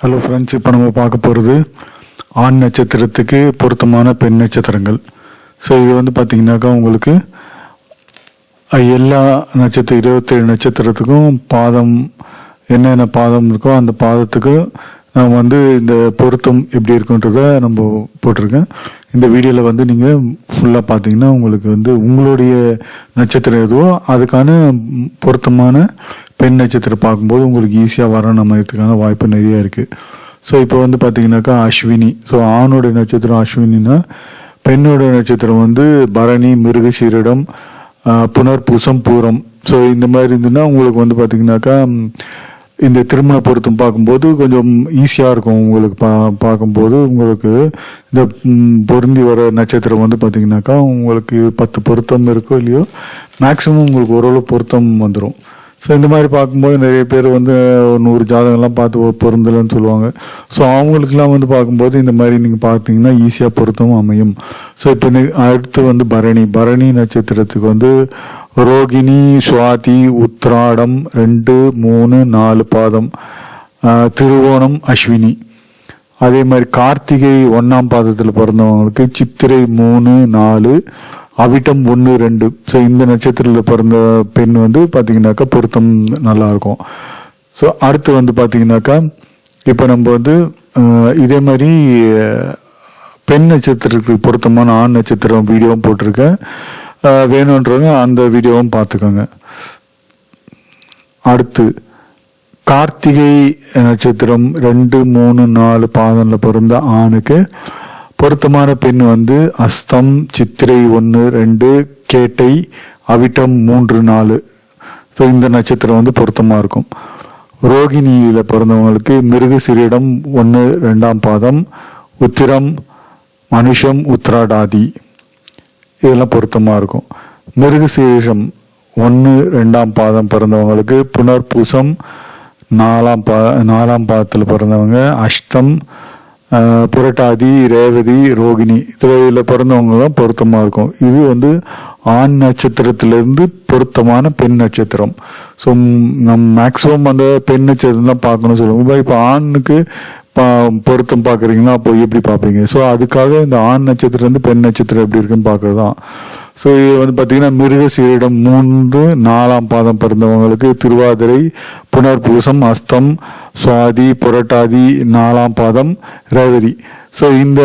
Hello friends இப்போ நம்ம பார்க்க போகிறது ஆண் நட்சத்திரத்துக்கு பொருத்தமான பெண் நட்சத்திரங்கள். ஸோ இது வந்து பார்த்தீங்கன்னாக்கா உங்களுக்கு எல்லா நட்சத்திரம் இருபத்தேழு நட்சத்திரத்துக்கும் பாதம் என்னென்ன பாதம் இருக்கோ அந்த பாதத்துக்கு நான் வந்து இந்த பொருத்தம் எப்படி இருக்குன்றத நம்ம போட்டிருக்கேன். இந்த வீடியோவில் வந்து நீங்கள் ஃபுல்லாக பார்த்தீங்கன்னா உங்களுக்கு வந்து உங்களுடைய நட்சத்திரம் எதுவோ அதுக்கான பொருத்தமான பெண் நட்சத்திரம் பார்க்கும்போது உங்களுக்கு ஈஸியாக வர நம்மதுக்கான வாய்ப்பு நிறைய இருக்குது ஸோ இப்போ வந்து பார்த்தீங்கன்னாக்கா அஸ்வினி. ஸோ ஆணோட நட்சத்திரம் அஸ்வினின்னா பெண்ணோட நட்சத்திரம் வந்து பரணி மிருகசீரிடம் ஆஹ், புனர்பூசம் பூரம். ஸோ இந்த மாதிரி இருந்துன்னா உங்களுக்கு வந்து பார்த்தீங்கன்னாக்கா இந்த திருமண பொருத்தம் பார்க்கும்போது கொஞ்சம் ஈஸியாக இருக்கும் உங்களுக்கு பா பார்க்கும்போது உங்களுக்கு இந்த பொருந்தி வர நட்சத்திரம் வந்து பார்த்தீங்கன்னாக்கா உங்களுக்கு பத்து பொருத்தம் இருக்கோ இல்லையோ மேக்ஸிமம் உங்களுக்கு ஓரளவு பொருத்தம் வந்துடும் ஸோ இந்த மாதிரி பார்க்கும்போது நிறைய பேர் வந்து நூறு ஜாதகம்லாம் பார்த்து பொருந்தலைன்னு சொல்லுவாங்க. ஸோ அவங்களுக்குலாம் வந்து பார்க்கும்போது இந்த மாதிரி நீங்கள் பார்த்தீங்கன்னா ஈஸியாக பொருத்தமும் அமையும். ஸோ இப்போ அடுத்து வந்து பரணி. பரணி நட்சத்திரத்துக்கு வந்து ரோகிணி சுவாதி உத்ராடம் ரெண்டு மூணு நாலு பாதம். திருவோணம் அஸ்வினி. அதே மாதிரி கார்த்திகை ஒன்றாம் பாதத்தில் பிறந்தவங்களுக்கு சித்திரை மூணு நாலு அவிட்டம் ஒன்று ரெண்டு. ஸோ இந்த நட்சத்திரத்தில் பிறந்த பெண் வந்து பார்த்தீங்கன்னாக்கா பொருத்தம் நல்லா இருக்கும். ஸோ அடுத்து வந்து பார்த்தீங்கன்னாக்கா இப்போ நம்ம வந்து இதே மாதிரி பெண் நட்சத்திரத்துக்கு பொருத்தமான ஆண் நட்சத்திரம் வீடியோவும் போட்டிருக்கேன். வேணுன்றவங்க அந்த வீடியோவும் பார்த்துக்கோங்க அடுத்து கார்த்திகை நட்சத்திரம் ரெண்டு மூணு நாலு பாதனில் பிறந்த ஆணுக்கு பொருத்தமான பெண் வந்து அஸ்தம் சித்திரை ஒன்று ரெண்டு கேட்டை அவிட்டம் மூன்று நாலு. ஸோ இந்த நட்சத்திரம் வந்து பொருத்தமாக இருக்கும். ரோகிணியில் பிறந்தவங்களுக்கு மிருகசிரிடம் ஒன்று ரெண்டாம் பாதம் உத்திரம் மனுஷம் உத்திராடாதி. இதெல்லாம் பொருத்தமாக இருக்கும். மிருகசீரிஷம் ஒன்று ரெண்டாம் பாதம் பிறந்தவங்களுக்கு புனர்பூசம் நாலாம் பா நாலாம் பாதத்தில் பிறந்தவங்க அஷ்டம் புரட்டாதி ரேவதி ரோகிணி. இதில் பிறந்தவங்க தான் பொருத்தமாக இருக்கும். இது வந்து ஆண் நட்சத்திரத்திலிருந்து பொருத்தமான பெண் நட்சத்திரம். ஸோ நம் மேக்ஸிமம் அந்த பெண் நட்சத்திரம் தான் பார்க்கணும் சொல்லுவாங்க இப்போ ஆணுக்கு பொருத்தம் பார்க்குறீங்கன்னா அப்போ எப்படி பார்ப்பீங்க? ஸோ அதுக்காக இந்த ஆண் நட்சத்திரம் வந்து பெண் நட்சத்திரம் எப்படி இருக்குன்னு பார்க்கறது தான் ஸோ இது வந்து பார்த்தீங்கன்னா மிருகசீரிடம் மூன்று நாலாம் பாதம் பிறந்தவங்களுக்கு திருவாதிரை புனர்பூசம் அஸ்தம் சுவாதி புரட்டாதி நாலாம் பாதம் ரேவதி. ஸோ இந்த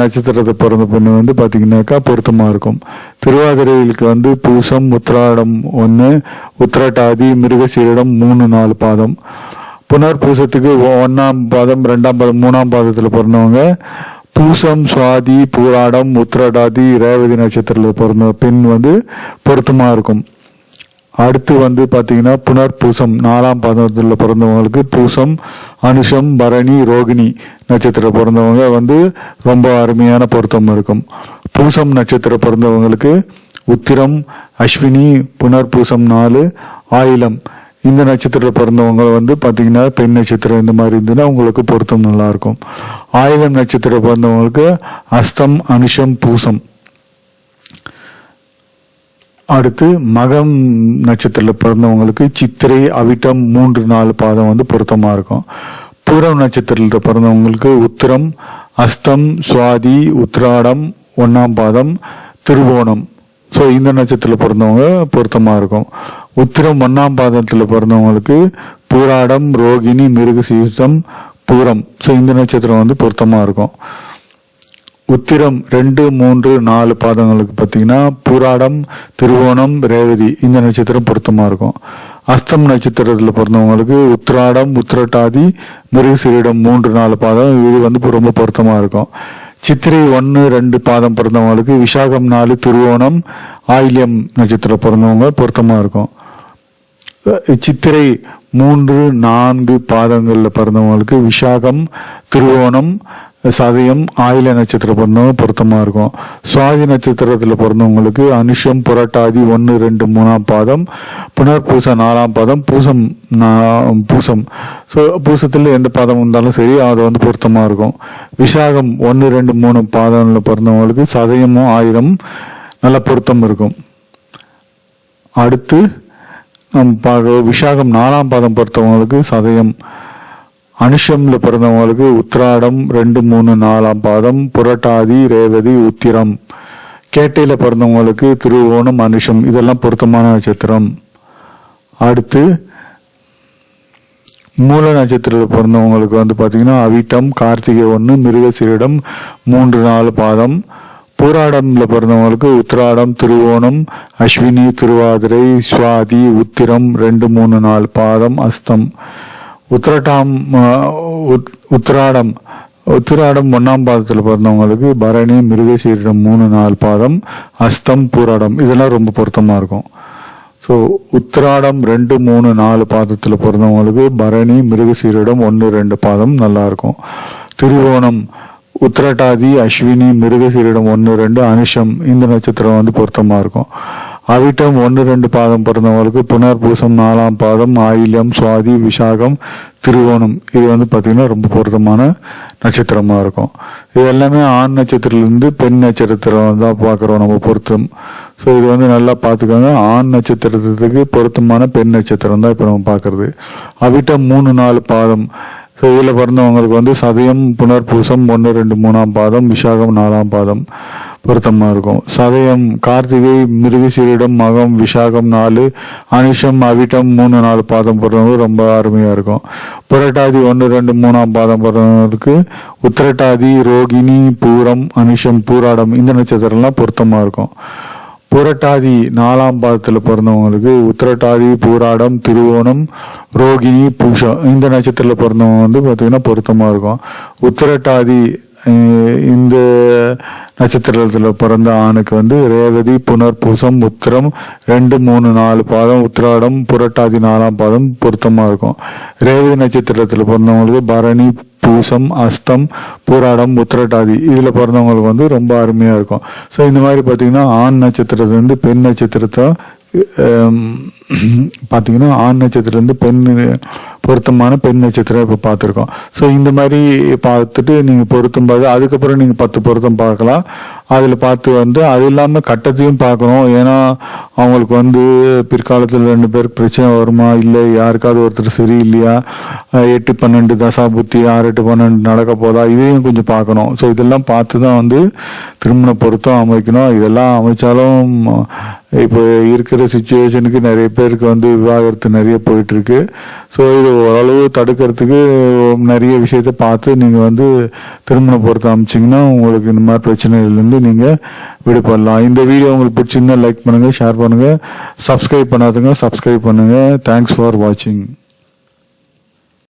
நட்சத்திரத்தை பிறந்த பொண்ணு வந்து பார்த்தீங்கன்னாக்கா பொருத்தமாக இருக்கும். திருவாதிரைகளுக்கு வந்து பூசம் உத்திராடம் ஒன்று உத்திரட்டாதி மிருகசீரிடம் மூணு நாலு பாதம். புனர்பூசத்துக்கு ஒ- ஒண்ணாம் பாதம் ரெண்டாம் பாதம் மூணாம் பாதத்தில் பிறந்தவங்க பூசம் சுவாதி பூராடம் உத்திரடாதி ரேவதி நட்சத்திரத்தில் பிறந்த பெண் வந்து பொருத்தமாக இருக்கும். அடுத்து வந்து பாத்தீங்கன்னா புனர்பூசம் நாலாம் பாதத்தில் பிறந்தவங்களுக்கு பூசம் அனுஷம் பரணி ரோகிணி நட்சத்திரம் பிறந்தவங்க வந்து ரொம்ப அருமையான பொருத்தம் இருக்கும். பூசம் நட்சத்திரம் பிறந்தவங்களுக்கு உத்திரம் அஸ்வினி புனர்பூசம் நாலு ஆயிலம். இந்த நட்சத்திரத்தில் பிறந்தவங்க வந்து பார்த்தீங்கன்னா பெண் நட்சத்திரம் இந்த மாதிரி இருந்ததுன்னா அவங்களுக்கு பொருத்தம் நல்லா இருக்கும் நட்சத்திரம் பிறந்தவங்களுக்கு அஸ்தம் அனுஷம் பூசம். அடுத்து மகம் நட்சத்திரத்தில் பிறந்தவங்களுக்கு சித்திரை அவிட்டம் மூன்று நாலு பாதம் வந்து பொருத்தமா இருக்கும். பூரம் நட்சத்திரத்தில் பிறந்தவங்களுக்கு உத்திரம் அஸ்தம் சுவாதி உத்திராடம் ஒன்றாம் பாதம் திருவோணம். ஸோ இந்த நட்சத்திரத்தில் பிறந்தவங்க பொருத்தமாக இருக்கும். உத்திரம் ஒன்னாம் பாதத்தில் பிறந்தவங்களுக்கு பூராடம் ரோகிணி மிருகசீசம் பூரம். ஸோ இந்த நட்சத்திரம் வந்து பொருத்தமாக இருக்கும். உத்திரம் ரெண்டு மூன்று நாலு பாதங்களுக்கு பார்த்தீங்கன்னா பூராடம் திருவோணம் ரேவதி இந்த நட்சத்திரம் பொருத்தமாக இருக்கும். அஸ்தம் நட்சத்திரத்தில் பிறந்தவங்களுக்கு உத்திராடம் உத்திரட்டாதி மிருகசீரிடம் மூன்று நாலு பாதம். இது வந்து ரொம்ப பொருத்தமாக இருக்கும். சித்திரை ஒன்று ரெண்டு பாதம் பிறந்தவங்களுக்கு விசாகம் நாலு திருவோணம் ஆயில்யம் நட்சத்திரம் பிறந்தவங்க பொருத்தமாக இருக்கும். சித்திரை மூன்று நான்கு பாதங்களில் பிறந்தவங்களுக்கு விஷாகம் திருவோணம் சதயம் ஆயில நட்சத்திரம் பிறந்தவங்க பொருத்தமாக இருக்கும். சுவாதி நட்சத்திரத்தில் பிறந்தவங்களுக்கு அனுஷம் புரட்டாதி ஒன்று ரெண்டு மூணாம் பாதம் புனர்பூசம் நாலாம் பாதம் பூசம் பூசம். ஸோ பூசத்தில் எந்த பாதம் இருந்தாலும் சரி அது வந்து பொருத்தமாக இருக்கும். விசாகம் ஒன்று ரெண்டு மூணு பாதங்களில் பிறந்தவங்களுக்கு சதயமும் ஆயிரம் நல்ல பொருத்தம் இருக்கும். அடுத்து நம்ம விசாகம் நாலாம் பாதம் பொறுத்தவங்களுக்கு சதயம். அனுஷம்ல பிறந்தவங்களுக்கு உத்திராடம் ரெண்டு மூணு நாலாம் பாதம். புரட்டாதி ரேவதி உத்திரம். கேட்டையில பிறந்தவங்களுக்கு திருவோணம் அனுஷம். இதெல்லாம் பொருத்தமான நட்சத்திரம். அடுத்து மூல நட்சத்திரத்தில் பிறந்தவங்களுக்கு வந்து பார்த்தீங்கன்னா அவிட்டம் கார்த்திகை ஒன்று மிருகசீரிடம் மூன்று நாலு பாதம். பூராடம்ல பிறந்தவங்களுக்கு உத்திராடம் திருவோணம் அஸ்வினி திருவாதிரை சுவாதி உத்திரம் ரெண்டு மூணு நாலு பாதம் அஸ்தம். உத்திரட்டாம் உத்திராடம். உத்திராடம் ஒன்னாம் பாதத்தில் பிறந்தவங்களுக்கு பரணி மிருகசீரிடம் மூணு நாலு பாதம் அஸ்தம் பூராடம். இதெல்லாம் ரொம்ப பொருத்தமாக இருக்கும். ஸோ உத்திராடம் ரெண்டு மூணு நாலு பாதத்தில் பிறந்தவங்களுக்கு பரணி மிருகசீரிடம் ஒன்று ரெண்டு பாதம் நல்லாயிருக்கும் திருவோணம் உத்திரட்டாதி அஸ்வினி மிருகசீரிடம் ஒன்று ரெண்டு அனுஷம் இந்த நட்சத்திரம் வந்து பொருத்தமாக இருக்கும். அவிட்டம் ஒன்று ரெண்டு பாதம் பிறந்தவங்களுக்கு புனர் பூசம் நாலாம் பாதம் ஆயில்யம் சுவாதி விசாகம் திருவோணம் இது வந்து பார்த்தீங்கன்னா ரொம்ப பொருத்தமான நட்சத்திரமாக இருக்கும். இது எல்லாமே ஆண் நட்சத்திரத்துலேருந்து பெண் நட்சத்திரம் தான் பார்க்குறோம் நம்ம பொருத்தம். ஸோ இது வந்து நல்லா பார்த்துக்கோங்க. ஆண் நட்சத்திரத்துக்கு பொருத்தமான பெண் நட்சத்திரம் தான் இப்போ நம்ம பார்க்குறது. அவிட்டம் மூணு நாலு பாதம். ஸோ இதில் பிறந்தவங்களுக்கு வந்து சதயம் புனர்பூசம் ஒன்று ரெண்டு மூணாம் பாதம் விஷாகம் நாலாம் பாதம் பொருத்தமாக இருக்கும். சதயம் கார்த்திகை மிருகசீரிடம் மகம் விஷாகம் நாலு அனுஷம் அவிட்டம் மூணு நாலு பாதம் பிறந்தவங்க ரொம்ப அருமையாக இருக்கும். புரட்டாதி ஒன்று ரெண்டு மூணாம் பாதம் பிறந்தவங்களுக்கு உத்திரட்டாதி ரோகிணி பூரம் அனுஷம் பூராடம் இந்த நட்சத்திரம்லாம் பொருத்தமாக இருக்கும். புரட்டாதி நாலாம் பாதத்தில் பிறந்தவங்களுக்கு உத்திரட்டாதி பூராடம் திருவோணம் ரோகிணி பூஷம் இந்த நட்சத்திரத்தில் பிறந்தவங்க வந்து பார்த்திங்கன்னா பொருத்தமாக இருக்கும். உத்திரட்டாதி இந்த நட்சத்திரத்தில் பிறந்த ஆணுக்கு வந்து ரேவதி புனர்பூசம் உத்திரம் ரெண்டு மூணு நாலு பாதம் உத்திராடம் புரட்டாதி நாலாம் பாதம் பொருத்தமாக இருக்கும். ரேவதி நட்சத்திரத்தில் பிறந்தவங்களுக்கு பரணி பூசம் அஸ்தம் பூராடம் உத்திரட்டாதி இதில் பிறந்தவங்களுக்கு வந்து ரொம்ப அருமையாக இருக்கும். ஸோ இந்த மாதிரி பார்த்தீங்கன்னா ஆண் நட்சத்திரத்துலேருந்து பெண் நட்சத்திரத்தை பார்த்திங்கன்னா பார்த்தீங்கன்னா ஆண் நட்சத்திரத்துலேருந்து பெண் பொருத்தமான பெண் நட்சத்திரம் இப்போ பார்த்துருக்கோம். ஸோ இந்த மாதிரி பார்த்துட்டு நீங்கள் பொருத்தம் பார்த்து அதுக்கப்புறம் நீங்கள் பத்து பொருத்தம் பார்க்கலாம். அதில் பார்த்து வந்து அது இல்லாமல் கட்டத்தையும் பார்க்கணும். ஏன்னா அவங்களுக்கு வந்து பிற்காலத்தில் ரெண்டு பேருக்கு பிரச்சனை வருமா? இல்லை யாருக்காவது ஒருத்தர் சரியில்லையா? இல்லையா எட்டு பன்னெண்டு தசா புத்தி ஆறு எட்டு பன்னெண்டு நடக்க போதா? இதையும் கொஞ்சம் பார்க்கணும். ஸோ இதெல்லாம் பார்த்து தான் வந்து திருமண பொருத்தம் அமைக்கணும். இதெல்லாம் அமைச்சாலும் இப்போ இருக்கிற சுச்சுவேஷனுக்கு நிறைய பேருக்கு வந்து விவாகரத்து நிறைய போயிட்டுருக்கு. ஸோ இது ஓரளவு தடுக்கிறதுக்கு நிறைய விஷயத்த பார்த்து நீங்கள் வந்து திருமண பொறுத்த அமைச்சிங்கன்னா உங்களுக்கு இந்த மாதிரி பிரச்சனைகள்லேருந்து நீங்கள் விடுபடலாம். இந்த வீடியோ உங்களுக்கு பிடிச்சிருந்தா லைக் பண்ணுங்கள் ஷேர் பண்ணுங்கள் சப்ஸ்கிரைப் பண்ணாதுங்க சப்ஸ்கிரைப் பண்ணுங்கள் தேங்க்ஸ் ஃபார் வாட்சிங்